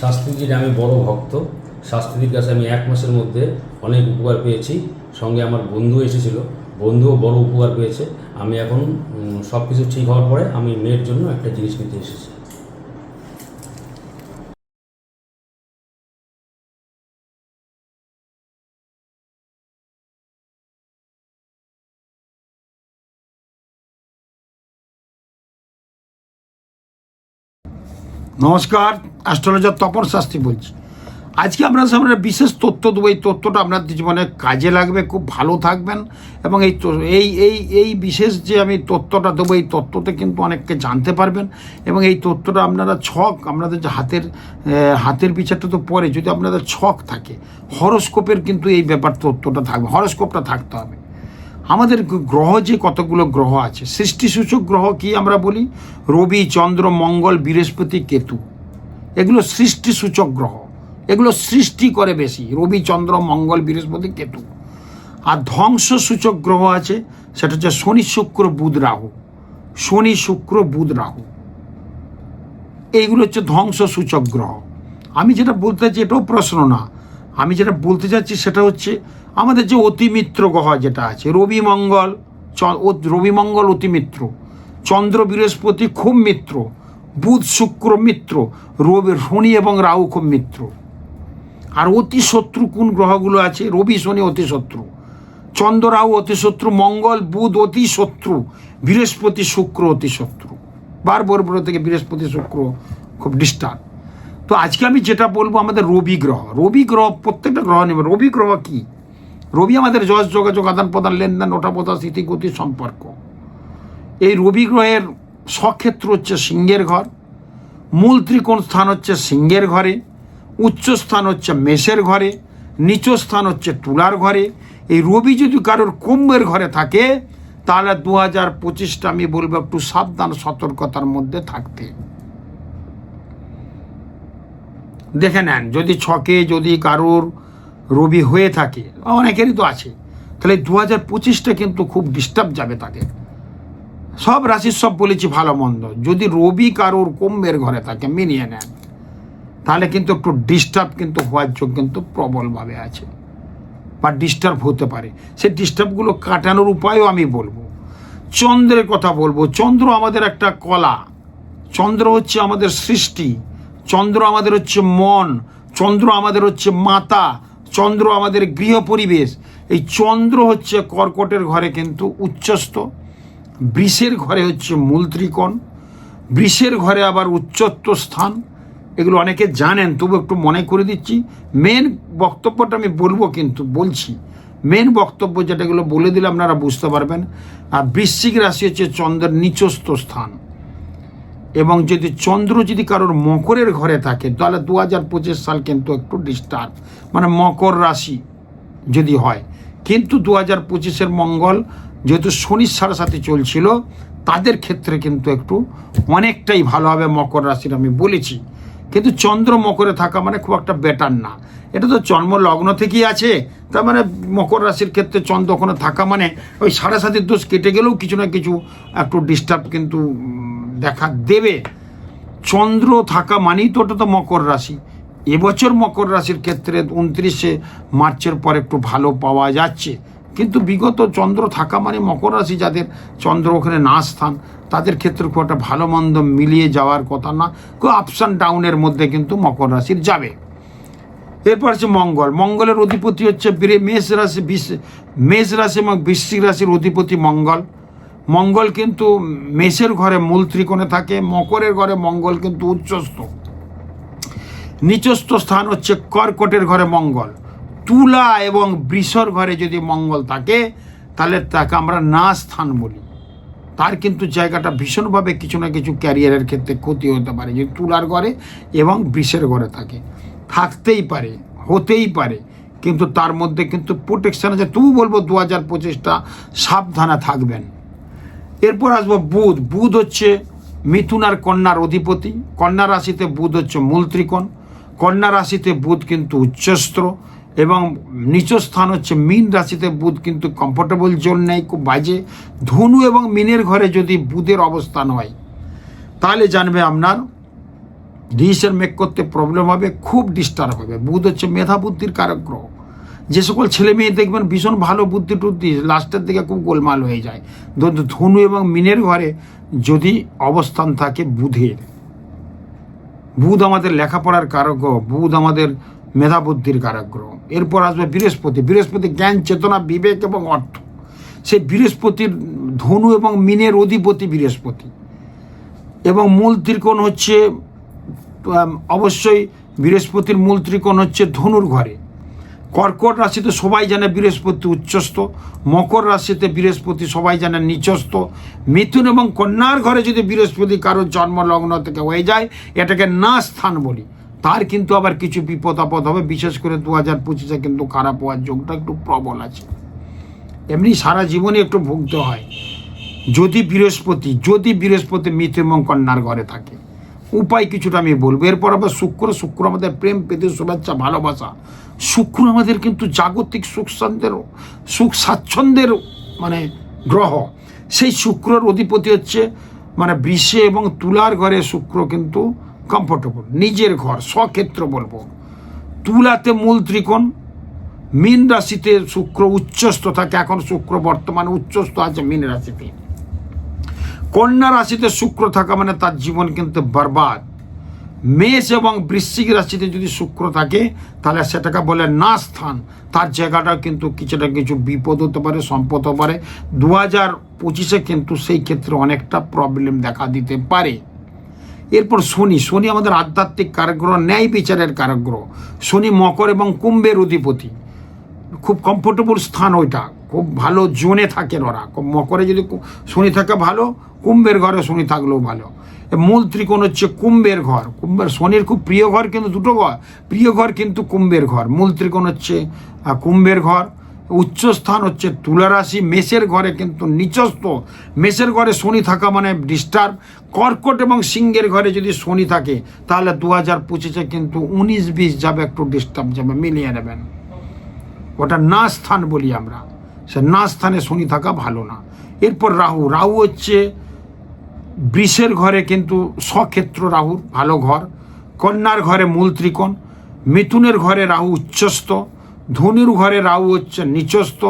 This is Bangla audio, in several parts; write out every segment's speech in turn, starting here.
শাস্ত্রীজির আমি বড় ভক্ত। শাস্ত্রীজির কাছে আমি এক মাসের মধ্যে অনেক উপকার পেয়েছি। সঙ্গে আমার বন্ধু এসেছিল। বন্ধুও বড় উপকার পেয়েছে। আমি এখন সব কিছু ঠিক হওয়ার পরে আমি মেয়ের জন্য একটা জিনিস নিতে এসেছি। নমস্কার অ্যাস্ট্রোলজার তপন শাস্ত্রী বলছি। আজকে আমরা সামনে বিশেষ তথ্য দেবো। এই তথ্যটা আপনার জীবনে কাজে লাগবে, খুব ভালো থাকবেন এবং এই এই এই এই বিশেষ যে আমি তথ্যটা দেবো, এই তথ্যতে কিন্তু অনেককে জানতে পারবেন এবং এই তথ্যটা আপনারা ছক, আপনাদের যে হাতের হাতের বিচারটা তো পরে, যদি আপনাদের ছক থাকে, হরস্কোপের কিন্তু এই ব্যাপার তথ্যটা থাকবে, হরস্কোপটা থাকতে হবে। আমাদের গ্রহ যে কতগুলো গ্রহ আছে, সৃষ্টিসূচক গ্রহ কি আমরা বলি? রবি, চন্দ্র, মঙ্গল, বৃহস্পতি, কেতু। এগুলো সৃষ্টিসূচক গ্রহ। এগুলো সৃষ্টি করে বেশি, রবি, চন্দ্র, মঙ্গল, বৃহস্পতি, কেতু। আর ধ্বংস সূচক গ্রহ আছে, সেটা হচ্ছে শনি, শুক্র, বুধ, রাহু। শনি, শুক্র, বুধ, রাহু। এইগুলো হচ্ছে ধ্বংস সূচক গ্রহ। আমি যেটা বলতে চাই এটাও প্রশ্ন না। আমি যেটা বলতে চাচ্ছি সেটা হচ্ছে আমাদের যে অতিমিত্র গ্রহ যেটা আছে, রবি মঙ্গল রবি মঙ্গল অতিমিত্র, চন্দ্র বৃহস্পতি খুব মিত্র, বুধ শুক্র মিত্র, রবি, শনি এবং রাহু খুব মিত্র। আর অতি শত্রু কোন গ্রহগুলো আছে? রবি, শনি অতি শত্রু, চন্দ্র, রাহু অতি শত্রু, মঙ্গল, বুধ অতি শত্রু, বৃহস্পতি, শুক্র অতি শত্রু। বার বরবর থেকে বৃহস্পতি, শুক্র খুব ডিস্টার্ব তো আজকে আমি যেটা বলব আমাদের রবি গ্রহ। রবি গ্রহ, প্রত্যেকটা গ্রহ নেবে রবি গ্রহ কি? রবি আমাদের যশ, যোগাযোগ, আদান প্রদান, লেনদেন ওঠা পোতা স্মৃতি গতি সম্পর্ক। এই রবি গ্রহের স্বক্ষেত্র হচ্ছে সিংহের ঘর, মূল ত্রিকোণ স্থান হচ্ছে সিংহের ঘরে, উচ্চ স্থান হচ্ছে মেষের ঘরে, নিচ স্থান হচ্ছে তুলার ঘরে। এই রবি যদি কারোর কুম্ভের ঘরে থাকে, তাহলে দু হাজার পঁচিশটা আমি বলব একটু সাবধান, সতর্কতার মধ্যে থাকতে। দেখে নেন, যদি ছকে, যদি কারোর রবি হয়ে থাকে, অনেকেরই তো আছে। তাহলে দু হাজার পঁচিশটা কিন্তু খুব ডিস্টার্ব যাবে তাকে। সব রাশির সব বলেছি ভালো মন্দ। যদি রবি কারোর কুম্ভের ঘরে থাকে মিনিয়ে নেন, তাহলে কিন্তু একটু ডিস্টার্ব কিন্তু হওয়ার যোগ কিন্তু প্রবলভাবে আছে। বা ডিস্টার্ব হতে পারে। সেই ডিস্টার্বগুলো কাটানোর উপায়ও আমি বলব। চন্দ্রের কথা বলব। চন্দ্র আমাদের একটা কলা। চন্দ্র হচ্ছে আমাদের সৃষ্টি। চন্দ্র আমাদের হচ্ছে মন, চন্দ্র আমাদের হচ্ছে মাতা, চন্দ্র আমাদের গৃহ পরিবেশ। এই চন্দ্র হচ্ছে কর্কটের ঘরে কিন্তু উচ্চস্থ, বৃষের ঘরে হচ্ছে মূল ত্রিকোণ, বৃষের ঘরে আবার উচ্চত্ব স্থান। এগুলো অনেকে জানেন, তবু একটু মনে করে দিচ্ছি। মেন বক্তব্যটা আমি বলব কিন্তু, বলছি। মেন বক্তব্য যেটাগুলো বলে দিলে আপনারা বুঝতে পারবেন। আর বৃশ্চিক রাশি হচ্ছে চন্দ্রের নিচস্থ স্থান। এবং যদি চন্দ্র যদি কারোর মকরের ঘরে থাকে, তাহলে দু হাজার পঁচিশ সাল কিন্তু একটু ডিস্টার্ব মানে মকর রাশি যদি হয়। কিন্তু দু হাজার পঁচিশের মঙ্গল যেহেতু শনির সাড়ে সাথে চলছিল, তাদের ক্ষেত্রে কিন্তু একটু অনেকটাই ভালো হবে মকর রাশির, আমি বলেছি। কিন্তু চন্দ্র মকরে থাকা মানে খুব একটা বেটার না। এটা তো জন্ম লগ্ন থেকেই আছে। তার মানে মকর রাশির ক্ষেত্রে চন্দ্র ওখানে থাকা মানে ওই সাড়ে সাতের দোষ কেটে গেলেও কিছু না কিছু একটু ডিস্টার্ব কিন্তু দেখা দেবে। চন্দ্র থাকা মানেই তো ওটা তো মকর রাশি। এবছর মকর রাশির ক্ষেত্রে উনত্রিশে মার্চের পর একটু ভালো পাওয়া যাচ্ছে। কিন্তু বিগত চন্দ্র থাকা মানে মকর রাশি যাদের চন্দ্র ওখানে না স্থান, তাদের ক্ষেত্রে খুব একটা ভালো মন্দ মিলিয়ে যাওয়ার কথা না। খুব আপস অ্যান্ড ডাউনের মধ্যে কিন্তু মকর রাশির যাবে। এরপর হচ্ছে মঙ্গল। মঙ্গলের অধিপতি হচ্ছে মেষ রাশি মেষ রাশি এবং বৃশ্চিক রাশির অধিপতি মঙ্গল। মঙ্গল কিন্তু মেষের ঘরে মূল ত্রিকোণে থাকে, মকরের ঘরে মঙ্গল কিন্তু উচ্চস্থ। নিচস্থ স্থান হচ্ছে কর্কটের ঘরে মঙ্গল। তুলা এবং বৃষর ঘরে যদি মঙ্গল থাকে, তাহলে তাকে আমরা না স্থান বলি। তার কিন্তু জায়গাটা ভীষণভাবে কিছু না কিছু ক্যারিয়ারের ক্ষেত্রে ক্ষতি হতে পারে। যদি তুলার ঘরে এবং বৃষের ঘরে থাকে। থাকতেই পারে, হতেই পারে। কিন্তু তার মধ্যে কিন্তু প্রোটেকশন আছে। তবু বলব দু হাজার পঁচিশটা সাবধানে থাকবেন। এরপর আসব বুধ। বুধ হচ্ছে মিথুন আর কন্যার অধিপতি। কন্যা রাশিতে বুধ হচ্ছে মূল ত্রিকোণ। কন্যা রাশিতে বুধ কিন্তু উচ্চস্ত্র এবং নিচ স্থান হচ্ছে মীন রাশিতে বুধ কিন্তু কমফোর্টেবল জোন নেই, খুব বাজে। ধনু এবং মিনের ঘরে যদি বুধের অবস্থান হয়, তাহলে জানবে আপনার ডিসিশন মেক করতে প্রবলেম হবে, খুব ডিস্টার্ব হবে। বুধ হচ্ছে মেধা বুদ্ধির কারক গ্রহ। যে সকল ছেলে মেয়ে দেখবেন ভীষণ ভালো বুদ্ধি টুদ্ধি, লাস্টের দিকে খুব গোলমাল হয়ে যায়। ধনু এবং মিনের ঘরে যদি অবস্থান থাকে বুধের। বুধ আমাদের লেখাপড়ার কারক গ্রহ, বুধ আমাদের মেধা বুদ্ধির কারক গ্রহ। এরপর আসবে বৃহস্পতি। বৃহস্পতি জ্ঞান, চেতনা, বিবেক এবং অর্থ। সেই বৃহস্পতির ধনু এবং মিনের অধিপতি বৃহস্পতি। এবং মূল ত্রিকোণ হচ্ছে অবশ্যই বৃহস্পতির মূল ত্রিকোণ হচ্ছে ধনুর ঘরে। কর্কট রাশিতে সবাই জানে বৃহস্পতি উচ্চস্থ, মকর রাশিতে বৃহস্পতি সবাই জানে নিচস্থ, মিথুন এবং কন্যার ঘরে যদি বৃহস্পতি কারোর জন্মলগ্ন থেকে হয়ে যায়, এটাকে না স্থান বলি। তার কিন্তু আবার কিছু বিপদ আপদ হবে, বিশেষ করে দু হাজার পঁচিশে কিন্তু খারাপ হওয়ার যোগটা একটু প্রবল আছে। এমনি সারা জীবনে একটু ভুগতে হয়। যদি বৃহস্পতি যদি বৃহস্পতি মিথুন এবং কন্যার ঘরে থাকে উপায় কিছুটা আমি বলব। এরপর আবার শুক্র শুক্র আমাদের প্রেম পেতে শুভেচ্ছা, ভালোবাসা। শুক্র আমাদের কিন্তু জাগতিক সুখ শান্তের, সুখ স্বাচ্ছন্দ্যের মানে গ্রহ। সেই শুক্রর অধিপতি হচ্ছে মানে বৃষে এবং তুলার ঘরে শুক্র কিন্তু কমফোর্টেবল নিজের ঘর, স্বক্ষেত্র বলব। তুলাতে মূল ত্রিকোণ, মীন রাশিতে শুক্র উচ্চস্থ থাকে, এখন শুক্র বর্তমানে উচ্চস্থ আছে মীন রাশিতে। কন্যা রাশিতে শুক্র থাকা মানে তার জীবন কিন্তু বরবাদ। মেষ এবং বৃশ্চিক রাশিতে যদি শুক্র থাকে, তাহলে সেটাকে বলে না স্থান। তার জায়গাটা কিন্তু কিছুটা কিছু বিপদ হতে পারে, সম্পদ হতে পারে। দু হাজার পঁচিশে কিন্তু সেই ক্ষেত্রে অনেকটা প্রবলেম দেখা দিতে পারে। এরপর শনি শনি আমাদের আধ্যাত্মিক কারগ্রহ, ন্যায় বিচারের কারগ্রহ। শনি মকর এবং কুম্ভের অধিপতি। খুব কমফোর্টেবল স্থান ওইটা। খুব ভালো জোনে থাকেন ওরা। মকরে যদি শনি থাকে ভালো, কুম্ভের ঘরে শনি থাকলেও ভালো। মূল ত্রিকোণ হচ্ছে কুম্ভের ঘর। কুম্ভের শনির খুব প্রিয় ঘর কিন্তু দুটো ঘর। প্রিয় ঘর কিন্তু কুম্ভের ঘর। মূল ত্রিকোণ হচ্ছে কুম্ভের ঘর। উচ্চ স্থান হচ্ছে তুলারাশি। মেষের ঘরে কিন্তু নিচস্থ। মেষের ঘরে শনি থাকা মানে ডিস্টার্ব। কর্কট এবং সিংহের ঘরে যদি শনি থাকে, তাহলে দু হাজার পঁচিশে কিন্তু উনিশ বিশ যাবে একটু ডিস্টার্ব, যাবে মিলিয়ে নেবেন। ওটা না স্থান বলি আমরা। না স্থানে শনি থাকা ভালো না। এরপর রাহু রাহু হচ্ছে বৃষের ঘরে কিন্তু স্বক্ষেত্র রাহুর ভালো ঘর। কন্যার ঘরে মূল ত্রিকোণ। মিথুনের ঘরে রাহু উচ্চস্থ। ধনুর ঘরে রাহু হচ্ছে নিচস্থ।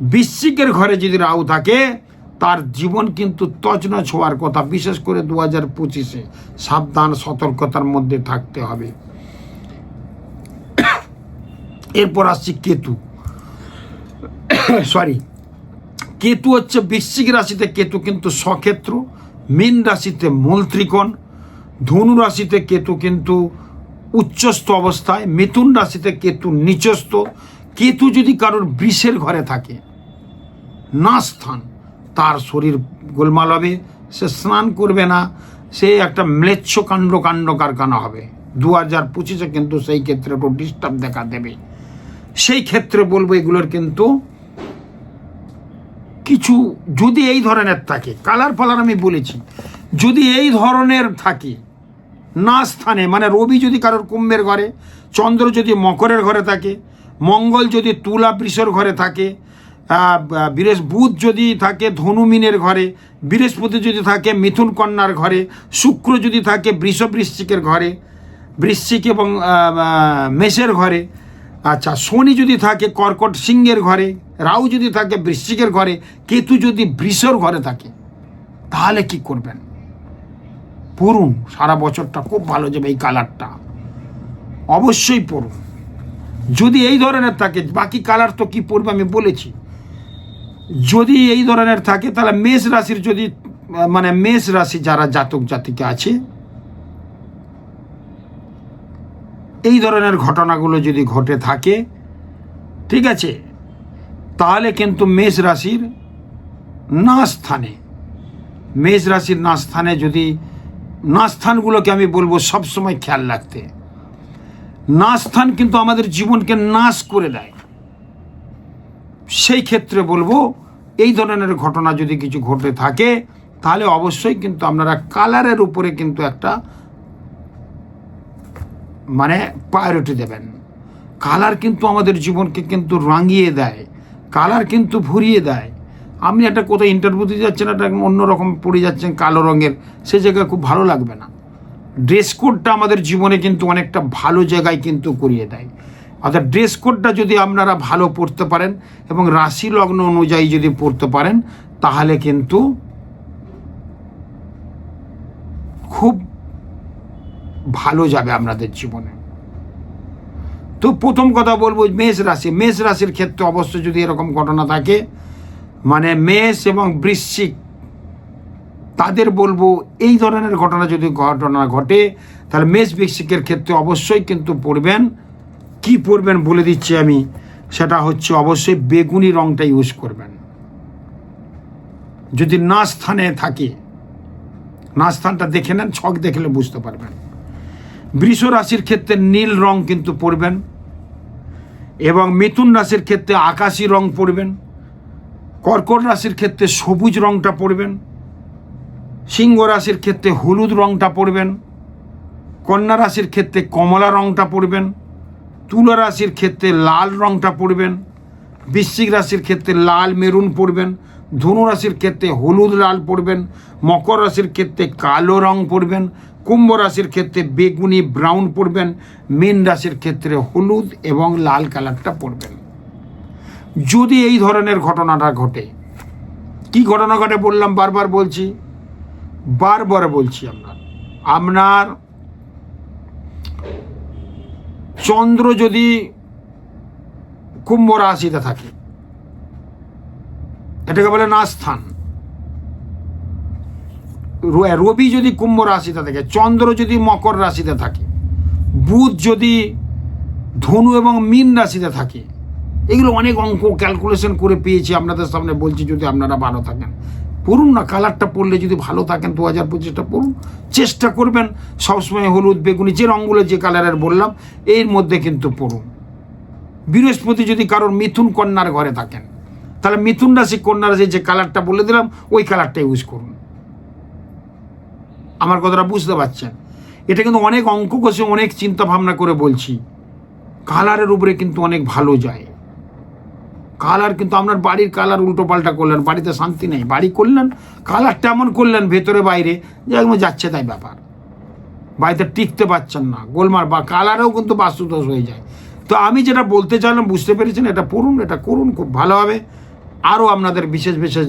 বৃশ্চিকের ঘরে যদি রাহু থাকে, তার জীবন কিন্তু তছনছ হওয়ার কথা, বিশেষ করে দু হাজার পঁচিশে। সাবধান, সতর্কতার মধ্যে থাকতে হবে। এরপর আসছি কেতু। সরি কেতু হচ্ছে বৃশ্চিক রাশিতে কেতু কিন্তু সক্ষেত্র, মীন রাশিতে মূল ত্রিকোণ, ধনু রাশিতে কেতু কিন্তু উচ্চস্থ অবস্থায়, মিথুন রাশিতে কেতু নিচস্থ। কেতু যদি কারোর বৃষের ঘরে থাকে, না স্থান, তার শরীর গোলমাল হবে, সে স্নান করবে না, সে একটা ম্লেচ্ছ কাণ্ড কাণ্ড কারখানা হবে। দু হাজার পঁচিশে কিন্তু সেই ক্ষেত্রে একটু ডিস্টার্ব দেখা দেবে। সেই ক্ষেত্রে বলব এগুলোর কিন্তু কিছু যদি এই ধরনের থাকে কালার ফালার আমি বলেছি, যদি এই ধরনের থাকে, না স্থানে মানে রবি যদি কারোর কুম্ভের ঘরে, চন্দ্র যদি মকরের ঘরে থাকে, মঙ্গল যদি তুলা বৃষর ঘরে থাকে বৃহস্প, বুধ যদি থাকে ধনুমিনের ঘরে, বৃহস্পতি যদি থাকে মিথুন কন্যার ঘরে, শুক্র যদি থাকে বৃষ বৃশ্চিকের ঘরে, বৃশ্চিক এবং মেষের ঘরে আচ্ছা শনি যদি থাকে, কর্কট সিংহের ঘরে, রাহু যদি থাকে, বৃশ্চিকের ঘরে, কেতু যদি বৃষর ঘরে থাকে, তাহলে কি করবেন? পড়ুন, সারা বছরটা খুব ভালো যাবে এই কালারটা। অবশ্যই পড়ুন। যদি এই ধরনের থাকে, বাকি কালার তো কি পড়বে আমি বলেছি। যদি এই ধরনের থাকে, তাহলে মেষ রাশির যদি মানে মেষ রাশি যারা জাতক জাতিকে আছে এই ধরনের ঘটনাগুলো যদি ঘটে থাকে, ঠিক আছে, তাহলে কিন্তু মেষ রাশির না স্থানে মেষ রাশির না স্থানে যদি না স্থানগুলোকে আমি বলব সবসময় খেয়াল রাখতে। না স্থান কিন্তু আমাদের জীবনকে নাশ করে দেয়। সেই ক্ষেত্রে বলব, এই ধরনের ঘটনা যদি কিছু ঘটে থাকে, তাহলে অবশ্যই কিন্তু আপনারা কালারের উপরে কিন্তু একটা মানে প্রায়োরিটি দেবেন। কালার কিন্তু আমাদের জীবনকে কিন্তু রাঙিয়ে দেয় কালার কিন্তু ভরিয়ে দেয়। আপনি একটা কোথায় ইন্টারভিউ দিতে যাচ্ছেন, একটা অন্যরকম পড়ে যাচ্ছেন কালো রঙের, সে জায়গায় খুব ভালো লাগবে না। ড্রেস কোডটা আমাদের জীবনে কিন্তু অনেকটা ভালো জায়গায় কিন্তু করিয়ে দেয়। অর্থাৎ ড্রেস কোডটা যদি আপনারা ভালো পড়তে পারেন এবং রাশি লগ্ন অনুযায়ী যদি পড়তে পারেন, তাহলে কিন্তু খুব ভালো যাবে আপনাদের জীবনে। তো প্রথম কথা বলব মেষ রাশি। মেষ রাশির ক্ষেত্রে অবশ্য যদি এরকম ঘটনা থাকে মানে মেষ এবং বৃশ্চিক, তাদের বলব এই ধরনের ঘটনা যদি ঘটনা ঘটে, তাহলে মেষ বৃশ্চিকের ক্ষেত্রে অবশ্যই কিন্তু পড়বেন। কি পড়বেন বলে দিচ্ছি আমি, সেটা হচ্ছে অবশ্যই বেগুনি রংটা ইউজ করবেন। যদি না স্থানে থাকে, না স্থানটা দেখে নেন, ছক দেখলে বুঝতে পারবেন। বৃষ রাশির ক্ষেত্রে নীল রং কিন্তু পরবেন এবং মিথুন রাশির ক্ষেত্রে আকাশি রং পরবেন কর্কট রাশির ক্ষেত্রে সবুজ রংটা পরবেন সিংহ রাশির ক্ষেত্রে হলুদ রংটা পরবেন কন্যা রাশির ক্ষেত্রে কমলা রংটা পরবেন তুলা রাশির ক্ষেত্রে লাল রংটা পরবেন বৃশ্চিক রাশির ক্ষেত্রে লাল মেরুন পরবেন ধনু রাশির ক্ষেত্রে হলুদ লাল পরবেন মকর রাশির ক্ষেত্রে কালো রং পরবেন কুম্ভ রাশির ক্ষেত্রে বেগুনি ব্রাউন পরবেন, মীন রাশির ক্ষেত্রে হলুদ এবং লাল কালারটা পরবেন। যদি এই ধরনের ঘটনাটা ঘটে, কি ঘটনা ঘটে বললাম, বারবার বলছি? বারবার বলছি আপনার আপনার চন্দ্র যদি কুম্ভ রাশিতে থাকে, এটাকে বলে না স্থান রবি যদি কুম্ভ রাশিতে থাকে, চন্দ্র যদি মকর রাশিতে থাকে, বুধ যদি ধনু এবং মীন রাশিতে থাকে, এগুলো অনেক অঙ্ক ক্যালকুলেশন করে পেয়েছি, আপনাদের সামনে বলছি যদি আপনারা ভালো থাকেন। পড়ুন না কালারটা পড়লে যদি ভালো থাকেন, দু হাজার পঁচিশটা পড়ুন, চেষ্টা করবেন, সবসময় হলুদ, বেগুনি, যে রঙগুলো, যে কালারের বললাম, এর মধ্যে কিন্তু পড়ুন। বৃহস্পতি যদি কারোর মিথুন কন্যার ঘরে থাকেন, তাহলে মিথুন রাশি কন্যা রাশি যে কালারটা বলে দিলাম, ওই কালারটা ইউজ করুন। আমার কথাটা বুঝতে পারছেন। এটা কিন্তু অনেক অঙ্ক কষে অনেক চিন্তা ভাবনা করে বলছি। কালারের উপরে কিন্তু অনেক ভালো যায়। কালার কিন্তু আপনার বাড়ির কালার উল্টো পাল্টা করলেন, বাড়িতে শান্তি নেই। বাড়ি করলেন, কালারটা এমন করলেন ভেতরে বাইরে, যে একদম যাচ্ছে তাই ব্যাপার। বাড়িতে টিকতে পারছেন না গোলমার বা কালারেও কিন্তু বাস্তুদোষ হয়ে যায়। তো আমি যেটা বলতে চাইলাম, বুঝতে পেরেছেন? এটা পড়ুন, এটা করুন, খুব ভালো হবে। আরও আপনাদের বিশেষ বিশেষ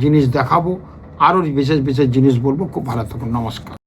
জিনিস দেখাবো। আরও বিশেষ বিশেষ জিনিস বলব। খুব ভালো থাকুন। নমস্কার।